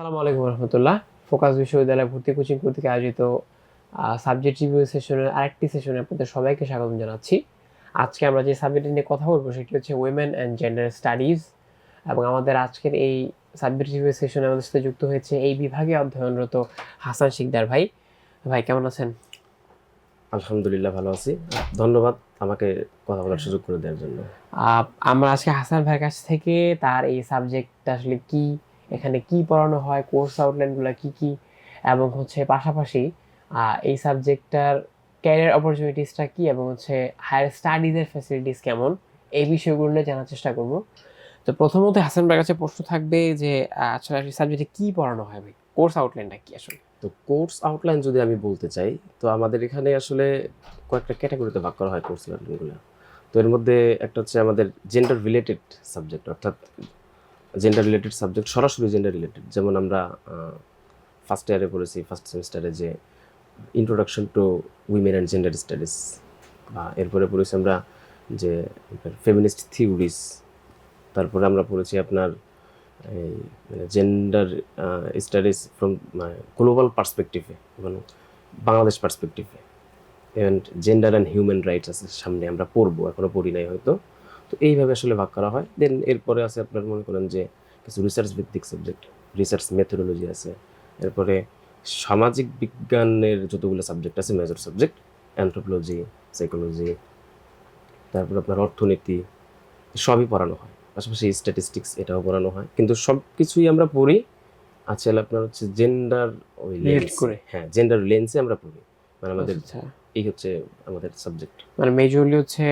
আসসালামু আলাইকুম রহমতুল্লাহ। ফোকাস বিশ্ববিদ্যালয় ভর্তি কোচিং কর্তৃক আয়োজিত সাবজেক্ট রিভিউ সেশনের আরেকটি সেশনে আপনাদের সবাইকে স্বাগত জানাচ্ছি। আজকে আমরা যে সাবজেক্ট নিয়ে কথা বলব সেটি হচ্ছে উইমেন অ্যান্ড জেন্ডার স্টাডিজ এবং আমাদের আজকের এই সাবজেক্ট রিভিউ সেশনে আমাদের সাথে যুক্ত হয়েছে এই বিভাগে অধ্যয়নরত হাসান শিকদার ভাই। ভাই কেমন আছেন? আলহামদুলিল্লাহ ভালো আছি। ধন্যবাদ আমাকে কথা বলার সুযোগ করে দেওয়ার জন্য। আমরা আজকে হাসান ভাইয়ের কাছ থেকে তার এই সাবজেক্টটা আসলে কি এখানে কি পড়ানো হয় কোর্স আউটলাইনগুলো কি কি, এবং হচ্ছে পাশাপাশি এই সাবজেক্টটার ক্যারিয়ার অপরচুনিটিসটা কি, এবং হচ্ছে হায়ার স্টাডিজের ফ্যাসিলিটিস কেমন, এই বিষয়গুলো নিয়ে জানার চেষ্টা করব। তো প্রথমত হাসান ভাইয়ের কাছে প্রশ্ন থাকবে যে আসলে সাবজেক্টে কি পড়ানো হয় ভাই? কোর্স আউটলাইনটা কি আসলে? তো কোর্স আউটলাইন যদি আমি বলতে চাই, তো আমাদের এখানে আসলে কয়েকটা ক্যাটাগরিতে ভাগ করা হয় কোর্স আউটলাইনগুলো তো এর মধ্যে একটা হচ্ছে আমাদের জেন্ডার রিলেটেড সাবজেক্ট অর্থাৎ জেন্ডার রিলেটেড সাবজেক্ট সরাসরি জেন্ডার রিলেটেড যেমন আমরা ফার্স্ট ইয়ারে পড়েছি ফার্স্ট সেমিস্টারে যে introduction to women and gender studies বা এরপরে পড়েছি আমরা যে ফেমিনিস্ট থিওরিজ তারপরে আমরা পড়েছি আপনার এই জেন্ডার স্টাডিজ ফ্রম গ্লোবাল পার্সপেক্টিভে মানে Bangladesh পার্সপেক্টিভে and gender and human rights আছে, সামনে আমরা পড়ব এখনও পড়ি নাই হয়তো। তো এইভাবে আসলে ভাগ করা হয়। দেন এরপরে আছে আপনার মনে করেন যে কিছু রিসার্চ ভিত্তিক সাবজেক্ট রিসার্চ মেথোডোলজি আছে। এরপরে সামাজিক বিজ্ঞানের যতগুলো সাবজেক্ট আছে মেজর সাবজেক্ট অ্যান্থ্রোপোলজি সাইকোলজি তারপর আপনার অর্থনীতি সবই পড়ানো হয়। পাশাপাশি স্ট্যাটিস্টিক্স এটাও পড়ানো হয়। কিন্তু সব কিছুই আমরা পড়ি আছে আপনার হচ্ছে জেন্ডার ওই লেন্স করে। হ্যাঁ জেন্ডার লেন্সে আমরা পড়ি। মানে আমাদের আচ্ছা। এই হচ্ছে আমাদের সাবজেক্ট মানে মেজরলি হচ্ছে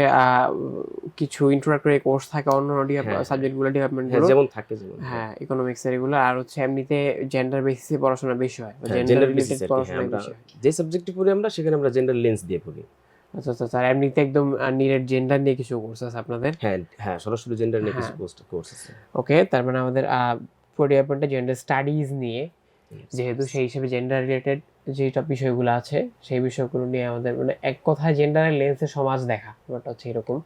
কিছু ইন্ট্রোডাক্টরি কোর্স থাকে অন্য হ্যাঁ। সাবজেক্টগুলো ডিপার্টমেন্ট হ্যাঁ যেমন থাকে যেমন হ্যাঁ ইকোনমিক্স এর এগুলো আর হচ্ছে এমনিতে জেন্ডার বেসিসে পড়াশোনা বেশি হয় হ্যাঁ, জেন্ডার কি, পড়াশোনা হ্যাঁ, হয়। যে সাবজেক্টটি পড়ি আমরা সেখানে আমরা জেন্ডার লেন্স দিয়ে পড়ি। আচ্ছা আচ্ছা স্যার এমনিতে একদম নিরেট জেন্ডার নিয়ে কিছু কোর্স আছে আপনাদের? হ্যাঁ হ্যাঁ সরাসরি জেন্ডার নিয়ে কিছু হ্যাঁ। কোর্স কোর্স আছে। ওকে তার মানে আমাদের ডিপার্টমেন্টে জেন্ডার স্টাডিজ নিয়ে যেহেতু সেই হিসেবে জেন্ডার রিলেটেড যে সব বিষয়গুলো আছে সেই বিষয়গুলো নিয়ে আমাদের মানে এক কথায় জেন্ডারের লেন্সে সমাজ দেখা ব্যাপারটা হচ্ছে এরকম।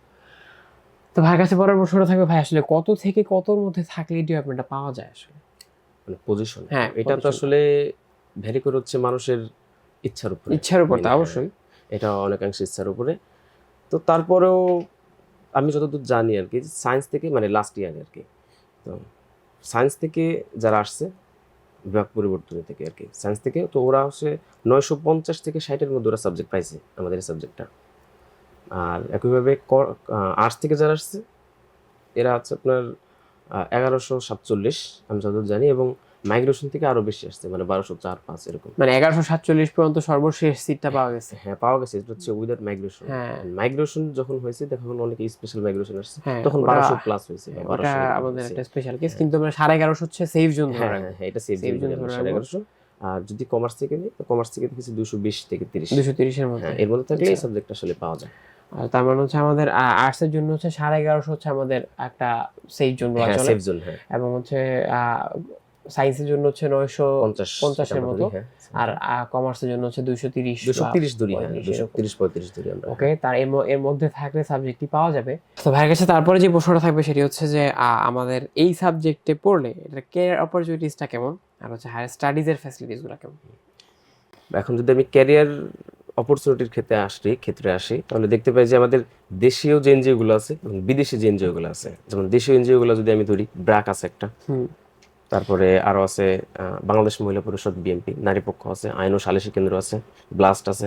তো ভাইয়ের কাছে পরের প্রশ্নটা থাকবে ভাই আসলে কত থেকে কতর মধ্যে থাকলে ডিপার্টমেন্টটা পাওয়া যায় আসলে? মানে পজিশন হ্যাঁ, এটা তো আসলে ভ্যারি করে হচ্ছে মানুষের ইচ্ছার উপরে। ইচ্ছার উপর তা অবশ্যই। এটা অনেকাংশে ইচ্ছার উপরে। তো তারপরেও আমি যতদূর জানি আর কি সায়েন্স থেকে মানে লাস্ট ইয়ার আর কি। তো সায়েন্স থেকে যারা আসছে বিভাগ পরিবর্তনের থেকে আর কি। সায়েন্স থেকে তো ওরা হচ্ছে নয়শো পঞ্চাশ থেকে ষাটের মধ্যে ওরা সাবজেক্ট পাইছে আমাদের এই সাবজেক্টটা আর একইভাবে আর্টস থেকে যারা আসছে, এরা হচ্ছে আপনার এগারোশো সাতচল্লিশ, আমি যতদূর জানি, এবং মাইগ্রেশন থেকে আরও বেশি আসছে মানে বারোশো চার পাঁচ এরকম। মানে এগারোশো সাতচল্লিশ পর্যন্ত সর্বশেষ সিটটা পাওয়া গেছে। হ্যাঁ পাওয়া গেছে এটা হচ্ছে উইদাউট মাইগ্রেশন হ্যাঁ। মাইগ্রেশন যখন হয়েছে দেখা গেলো অনেকে স্পেশাল মাইগ্রেশন আসছে হ্যাঁ, তখন বারোশো প্লাস হয়েছে বা ওটা 1200 এরকম আমাদের একটা স্পেশাল কেস কিন্তু আমরা সাড়ে এগারোশো হচ্ছে সেফ জোন হ্যাঁ হ্যাঁ হ্যাঁ, এটা Save জোন সাড়ে এগারোশো আর যদি কমার্স থেকে নিই তো কমার্স থেকে দেখেছি দুশো বিশ থেকে তিরিশ। দুশো তিরিশের মধ্যে। হ্যাঁ এর মধ্যে থাকলে এই আচ্ছা। সাবজেক্ট আসলে পাওয়া যায়। আর তার মানে হচ্ছে আমাদের আর্টসের জন্য হচ্ছে সাড়ে এগারোশো হচ্ছে আমাদের একটা সেফ জোন হ্যাঁ চলে। জোন হ্যাঁ। এবং হচ্ছে সায়েন্সের জন্য হচ্ছে নয়শো পঞ্চাশ পঞ্চাশের মতো। হ্যাঁ। আর কমার্সের জন্য হচ্ছে দুইশো তিরিশ দুশো তিরিশ ধরি হ্যাঁ দুশো তিরিশ পঁয়ত্রিশ ধরি আমরা। ওকে তার এর মধ্যে থাকলে সাবজেক্টটি পাওয়া যাবে। তো ভাইয়ের কাছে তারপরে যে প্রশ্নটা থাকবে সেটি হচ্ছে যে আমাদের এই সাবজেক্টে পড়লে এটার কেয়ার অপরচুনিটিসটা কেমন? আর হচ্ছে হায়ার স্টাডিজের ফ্যাসিলিটিসগুলো কেমন? এখন যদি আমি ক্যারিয়ার অপরচুনিটির ক্ষেত্রে আসি ক্ষেত্রে আসি তাহলে দেখতে পাই যে আমাদের দেশীয় যে এনজিওগুলো আছে এবং বিদেশি যে এনজিওগুলো আছে। যেমন দেশীয় এনজিওগুলো যদি আমি ধরি ব্র্যাক আছে একটা। তারপরে আরও আছে বাংলাদেশ মহিলা পরিষদ বিএনপি নারী পক্ষ আছে আইন ও সালিসি কেন্দ্র আছে ব্লাস্ট আছে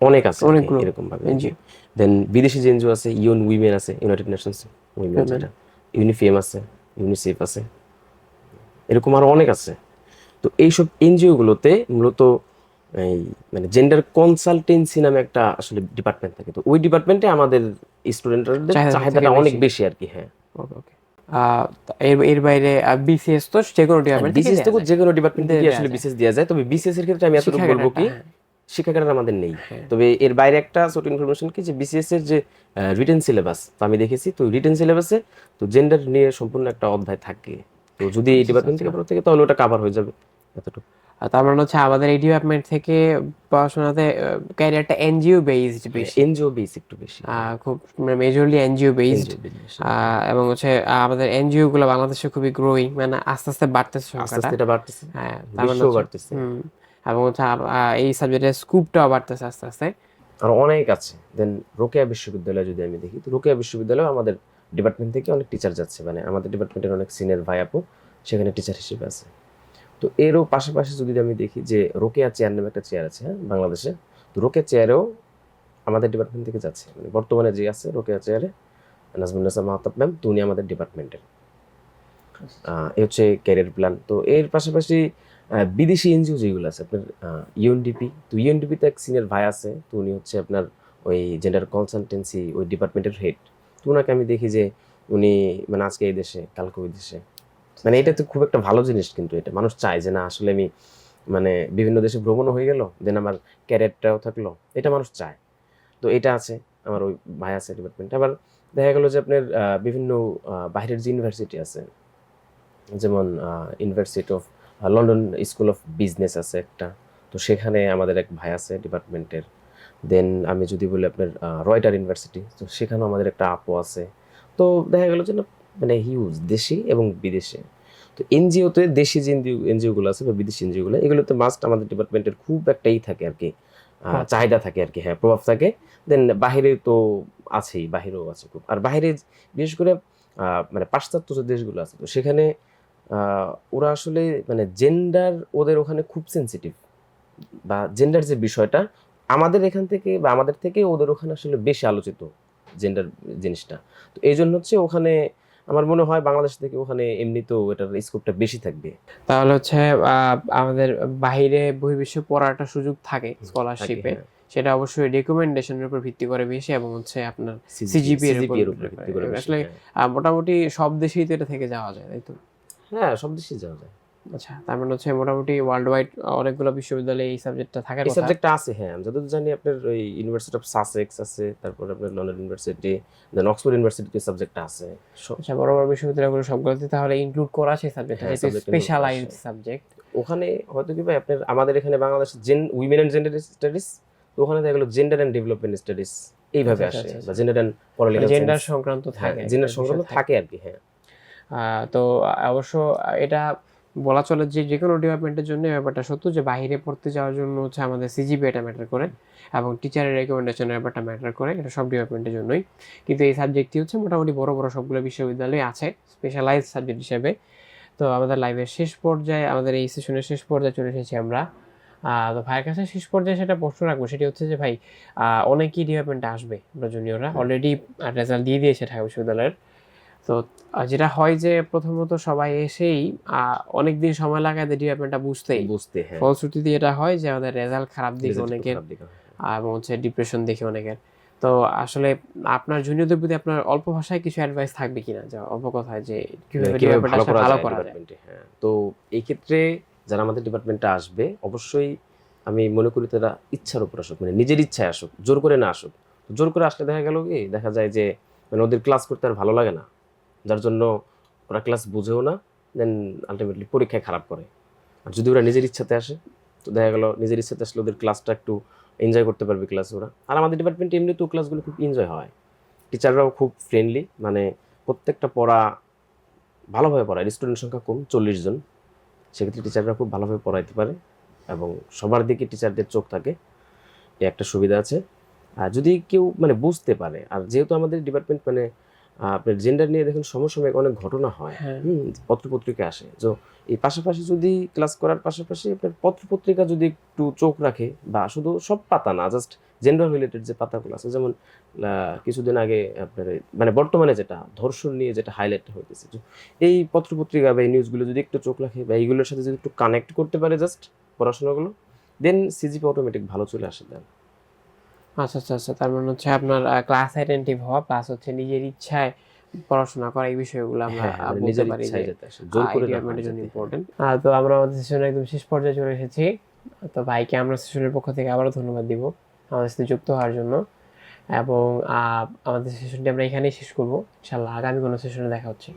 অনেক আছে এরকম ভাবে দেন বিদেশি যে এনজিও আছে ইউন উইমেন আছে ইউনাইটেড নেশনস উইমেন। যেটা ইউনিফিএম আছে ইউনিসেফ আছে এরকম আরও অনেক আছে। তো এইসব এনজিও গুলোতে মূলত এই মানে জেন্ডার কনসালটেন্সি নামে একটা আসলে ডিপার্টমেন্ট থাকে। তো ওই ডিপার্টমেন্টে আমাদের স্টুডেন্টদের চাহিদাটা অনেক বেশি। বেশি আর কি হ্যাঁ। ওকে ওকে এর এর বাইরে বিসিএস তো যে কোনো ডিপার্টমেন্ট বিসিএস তো যে কোনো ডিপার্টমেন্ট থেকে আসলে। বিসিএস দেওয়া যায়। তবে বিসিএস এর ক্ষেত্রে আমি এতটুকু বলব কি শিক্ষা শিক্ষাগার আমাদের নেই। তবে এর বাইরে একটা ছোট ইনফরমেশন কি যে বিসিএস এর যে রিটেন সিলেবাস তো আমি দেখেছি তো রিটেন সিলেবাসে তো জেন্ডার নিয়ে সম্পূর্ণ একটা অধ্যায় থাকে। তো যদি এই ডিপার্টমেন্ট থেকে পড়তে থেকে তাহলে ওটা কভার হয়ে যাবে এতটুকু। তার মানে হচ্ছে আমাদের এই ডিপার্টমেন্ট থেকে পড়াশোনাতে ক্যারিয়ারটা এনজিও বেসড বেশি। এনজিও বেস একটু বেশি। খুব মেজরলি এনজিও বেসড। এবং হচ্ছে আমাদের এনজিও গুলো বাংলাদেশে খুবই গ্রোয়িং মানে আস্তে আস্তে বাড়তেছে আস্তে আস্তে এটা বাড়তেছে। হ্যাঁ তার মানে বাড়তেছে। এবং হচ্ছে এই সাবজেক্টের স্কুপটাও বাড়তেছে আস্তে আস্তে। আর অনেক আছে। দেন রোকেয়া বিশ্ববিদ্যালয় যদি আমি দেখি তো রোকেয়া বিশ্ববিদ্যালয় আমাদের ডিপার্টমেন্ট থেকে অনেক টিচার যাচ্ছে। মানে আমাদের ডিপার্টমেন্টের অনেক সিনিয়র ভাই আপু সেখানে টিচার হিসেবে আছে। তো এরও পাশাপাশি যদি আমি দেখি যে রোকেয়া চেয়ার নামে একটা চেয়ার আছে হ্যাঁ বাংলাদেশে, তো রোকেয়া চেয়ারেও আমাদের ডিপার্টমেন্ট থেকে যাচ্ছে। মানে বর্তমানে যে আছে রোকেয়া চেয়ারে নাজমুন্নেসা মাহতাব ম্যাম তো উনি আমাদের ডিপার্টমেন্টের এ হচ্ছে ক্যারিয়ার প্ল্যান তো এর পাশাপাশি বিদেশি এনজিও যেগুলো আছে, আপনার ইউএনডিপি তো ইউএনডিপিতে এক সিনিয়র ভাই আছে, তো উনি হচ্ছে আপনার ওই জেন্ডার কনসালটেন্সি ওই ডিপার্টমেন্টের হেড তো ওনাকে আমি দেখি যে উনি মানে আজকে এই দেশে, কালকে ওই দেশে। মানে এটা তো খুব একটা ভালো জিনিস কিন্তু এটা। মানুষ চায় যে, না, আসলে আমি মানে বিভিন্ন দেশে ভ্রমণও হয়ে গেল দেন আমার ক্যারিয়ারটাও থাকল। এটা মানুষ চায়। তো এটা আছে, আমার ওই ভাই আছে ডিপার্টমেন্ট আবার দেখা গেলো যে, আপনার বিভিন্ন বাইরের যে ইউনিভার্সিটি আছে, যেমন university of London school of business আছে একটা। তো সেখানে আমাদের এক ভাই আছে ডিপার্টমেন্টের দেন আমি যদি বলি আপনার রয়টার ইউনিভার্সিটি তো সেখানেও আমাদের একটা আপু আছে। তো দেখা গেল যে, না মানে হিউজ দেশি এবং বিদেশে। তো এনজিওতে দেশি যে এনজিও এনজিওগুলো আছে বা বিদেশি এনজিওগুলো এগুলোতে মাস্ট আমাদের ডিপার্টমেন্টের খুব একটাই থাকে আর কি চাহিদা থাকে আর কি হ্যাঁ প্রভাব থাকে। দেন বাহিরে তো আছেই বাহিরেও আছে খুব। আর বাইরে বিশেষ করে মানে পাশ্চাত্য যে দেশগুলো আছে তো সেখানে ওরা আসলে মানে জেন্ডার ওদের ওখানে খুব সেনসিটিভ বা জেন্ডার যে বিষয়টা আমাদের এখান থেকে বা আমাদের থেকে ওদের ওখানে আসলে বেশি আলোচিত জেন্ডার জিনিসটা। তো এই জন্য হচ্ছে ওখানে আমার মনে হয় বাংলাদেশ থেকে ওখানে এমনিতেও এটার স্কোপটা বেশি থাকবে। তাহলে হচ্ছে আমাদের বাইরে বহির্বিশ্বে পড়ার একটা সুযোগ থাকে স্কলারশিপে হ্যাঁ। সেটা অবশ্যই রেকমেন্ডেশনের উপর ভিত্তি করে বেশি এবং হচ্ছে আপনার CGPA এর উপর ভিত্তি করে। আসলে হ্যাঁ। মোটামুটি সব দেশেই তো এটা থেকে যাওয়া যায় তাই তো? হ্যাঁ সব দেশেই যাওয়া যায়। আচ্ছা তার মানে হচ্ছে মোটামুটি ওয়ার্ল্ড ওয়াইড অনেকগুলো বিশ্ববিদ্যালয়ে এই সাবজেক্টটা থাকার কথা? সাবজেক্টটা আছে হ্যাঁ। আমি যতদূর জানি আপনার ওই ইউনিভার্সিটি অফ সাসেক্স আছে তারপর আপনার লন্ডন ইউনিভার্সিটি দেন অক্সফোর্ড ইউনিভার্সিটিতে সাবজেক্টটা আছে। আচ্ছা বড় বড় বিশ্ববিদ্যালয়গুলো সবগুলোতে তাহলে ইনক্লুড করা সেই সাবজেক্ট হ্যাঁ, যেহেতু subject include করা স্পেশালাইজড সাবজেক্ট ওখানে হয়তো কি ভাই আপনার আমাদের এখানে বাংলাদেশ জেন উইমেন অ্যান্ড জেন্ডার স্টাডিজ তো ওখানে দেখা গেলো জেন্ডার অ্যান্ড ডেভেলপমেন্ট স্টাডিজ এইভাবে আচ্ছা, আসে আচ্ছা, বা জেন্ডার অ্যান্ড পলিটিক্যাল জেন্ডার সংক্রান্ত থাকে জেন্ডার সংক্রান্ত থাকে আর কি হ্যাঁ। তো অবশ্য এটা বলা চলে যে যে কোনো ডিপার্টমেন্টের জন্য ব্যাপারটা সত্য যে বাইরে পড়তে যাওয়ার জন্য হচ্ছে আমাদের সিজিপি এটা ম্যাটার করে এবং টিচারের রেকমেন্ডেশনের ব্যাপারটা ম্যাটার করে, এটা সব ডিপার্টমেন্টের জন্যই। কিন্তু এই সাবজেক্টটি হচ্ছে মোটামুটি বড় বড় সবগুলো বিশ্ববিদ্যালয়ে আছে স্পেশালাইজ সাবজেক্ট হিসেবে। তো আমাদের লাইভের শেষ পর্যায়ে, আমাদের এই সেশনের শেষ পর্যায়ে চলে এসেছি আমরা। তো ভাইয়ের কাছে শেষ পর্যায়ে সেটা প্রশ্ন রাখব, সেটি হচ্ছে যে ভাই অনেকেই ডিপার্টমেন্টে আসবে, আমরা জুনিয়ররা অলরেডি রেজাল্ট দিয়ে দিয়েছে ঢাকা বিশ্ববিদ্যালয়ের। তো যেটা হয় যে প্রথমত সবাই এসেই অনেক দিন সময় লাগায় ডিপার্টমেন্টটা বুঝতেই। বুঝতে হ্যাঁ। ফলশ্রুতিতে এটা হয় যে আমাদের রেজাল্ট খারাপ দিকে অনেকের হয়। এবং হচ্ছে ডিপ্রেশন দেখে অনেকের। তো আসলে আপনার জুনিয়রদের প্রতি আপনার অল্প ভাষায় কিছু অ্যাডভাইস থাকবে কিনা? যে অল্প কথায় যে কীভাবে ডিপার্টমেন্টটা ভালো করা যায় হ্যাঁ। তো এই ক্ষেত্রে যারা আমাদের ডিপার্টমেন্টে আসবে অবশ্যই আমি মনে করি তারা ইচ্ছার উপর আসুক মানে নিজের ইচ্ছায় আসুক জোর করে না আসুক। জোর করে আসলে দেখা গেল কি দেখা যায় যে মানে ওদের ক্লাস করতে আর ভালো লাগে না। যার জন্য ওরা ক্লাস বুঝেও না দেন আলটিমেটলি পরীক্ষায় খারাপ করে। আর যদি ওরা নিজের ইচ্ছাতে আসে, তো দেখা গেল নিজের ইচ্ছাতে আসলে ওদের ক্লাসটা একটু এনজয় করতে পারবে ক্লাস ওরা। আর আমাদের ডিপার্টমেন্টে এমনিতেও ক্লাসগুলো খুব এনজয় হয়। টিচাররাও খুব ফ্রেন্ডলি মানে প্রত্যেকটা পড়া ভালোভাবে পড়ায়। স্টুডেন্ট সংখ্যা কম, চল্লিশ জন। সেক্ষেত্রে টিচাররা খুব ভালোভাবে পড়াইতে পারে এবং সবার দিকে টিচারদের চোখ থাকে এই একটা সুবিধা আছে। আর যদি কেউ মানে বুঝতে পারে, আর যেহেতু আমাদের ডিপার্টমেন্ট মানে আপনার জেন্ডার নিয়ে দেখুন সমসাময়িক অনেক ঘটনা হয়। হ্যাঁ। পত্রপত্রিকা আসে। তো এই পাশাপাশি যদি ক্লাস করার পাশাপাশি আপনার পত্রপত্রিকা যদি একটু চোখ রাখে বা শুধু সব পাতা না জাস্ট জেন্ডার রিলেটেড যে পাতাগুলো আছে যেমন কিছুদিন আগে আপনার মানে বর্তমানে যেটা ধর্ষণ নিয়ে যেটা হাইলাইট হইতেছে তো এই পত্রপত্রিকা বা এই নিউজগুলো যদি একটু চোখ রাখে বা এইগুলোর সাথে যদি একটু কানেক্ট করতে পারে জাস্ট পড়াশোনাগুলো দেন সিজিপি অটোমেটিক ভালো চলে আসে দেন আচ্ছা আচ্ছা আচ্ছা। তার মানে হচ্ছে আপনার ক্লাস অ্যাটেন্টিভ হওয়া প্লাস হচ্ছে নিজের ইচ্ছায় পড়াশোনা করা এই বিষয়গুলো আমরা হ্যাঁ হ্যাঁ, বলতে পারি যে জোর করে হয় জন্য। ইম্পর্টেন্ট তো আমরা আমাদের সেশনে একদম শেষ পর্যায়ে চলে এসেছি। তো ভাইকে আমরা সেশনের পক্ষ থেকে আবারও ধন্যবাদ দিব আমাদের সাথে যুক্ত হওয়ার জন্য। এবং আমাদের সেশনটি আমরা এখানেই শেষ করব। ইনশাল্লাহ আগামী কোনো সেশনে দেখা হচ্ছে।